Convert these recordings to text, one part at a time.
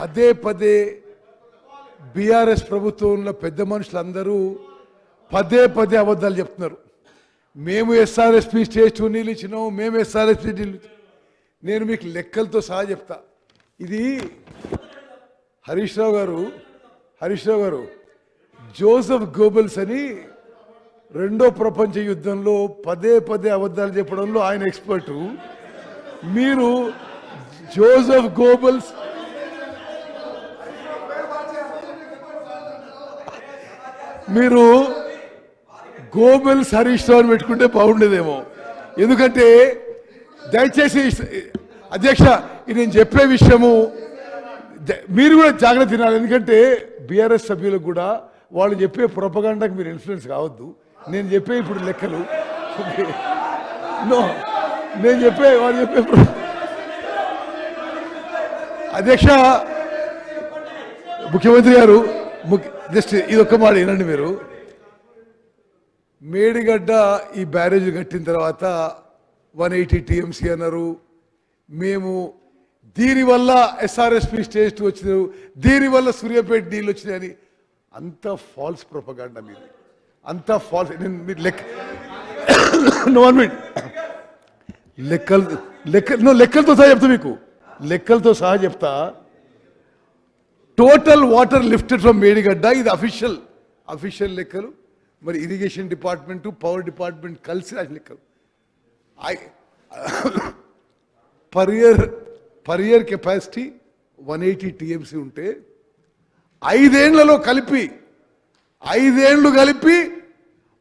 పదే పదే బీఆర్ఎస్ ప్రభుత్వంలో పెద్ద మనుషులందరూ పదే పదే అబద్ధాలు చెప్తున్నారు. మేము ఎస్ఆర్ఎస్పి స్టేజ్ టూ నీళ్ళు మేము ఎస్ఆర్ఎస్పి నీళ్ళు నేను మీకు లెక్కలతో సహా చెప్తా. ఇది హరీష్ రావు గారు హరీష్ రావు గారు జోసెఫ్ గోబెల్స్ అని రెండో ప్రపంచ యుద్ధంలో పదే పదే అబద్ధాలు చెప్పడంలో ఆయన ఎక్స్పర్టు. మీరు జోసెఫ్ గోబెల్స్ మీరు గోబెల్స్ హరీష్ రావు పెట్టుకుంటే బాగుండేదేమో. ఎందుకంటే దయచేసి అధ్యక్ష నేను చెప్పే విషయము మీరు కూడా జాగ్రత్త తినాలి. ఎందుకంటే బీఆర్ఎస్ సభ్యులకు కూడా వాళ్ళు చెప్పే ప్రొపగాండాకి మీరు ఇన్ఫ్లుయెన్స్ కావద్దు. నేను చెప్పే ఇప్పుడు లెక్కలు. నో నేను చెప్పే వాళ్ళు చెప్పే అధ్యక్ష ముఖ్యమంత్రి గారు జస్ట్ ఇది ఒక్క మాట వినండి మీరు. మేడిగడ్డ ఈ బ్యారేజ్ కట్టిన తర్వాత వన్ ఎయిటీ టీఎంసీ అన్నారు. మేము దీనివల్ల ఎస్ఆర్ఎస్పి స్టేజ్ టూ వచ్చినారు దీనివల్ల సూర్యాపేట నీళ్ళు వచ్చినాయని అంత ఫాల్స్ ప్రొపగాండా మీది. అంత ఫాల్స్. నేను మీరు లెక్క నో వన్ మినిట్ లెక్కలు లెక్క నువ్వు లెక్కలతో సహా చెప్తా మీకు. లెక్కలతో సహా చెప్తా. Total water lifted from Medigadda ఇది అఫీషియల్ అఫీషియల్ లెక్కలు మరి ఇరిగేషన్ డిపార్ట్మెంట్ పవర్ డిపార్ట్మెంట్ కలిసి రాసిన లెక్కలు per year per year capacity one eighty TMC ఉంటే ఐదేళ్ళలో కలిపి ఐదేళ్ళు కలిపి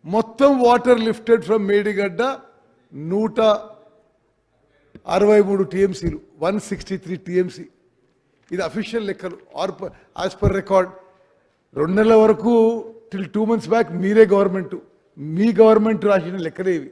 మొత్తం వాటర్ లిఫ్టెడ్ ఫ్రమ్ మేడిగడ్డ నూట అరవై మూడు టీఎంసీలు వన్ సిక్స్టీ త్రీ టీఎంసీ ఇది అఫీషియల్ లెక్కలు ఆర్ యాజ్ పర్ రికార్డ్ రెండు నెలల వరకు టిల్ టూ మంత్స్ బ్యాక్ మీరే గవర్నమెంట్ మీ గవర్నమెంట్ రాసిన లెక్కలేవి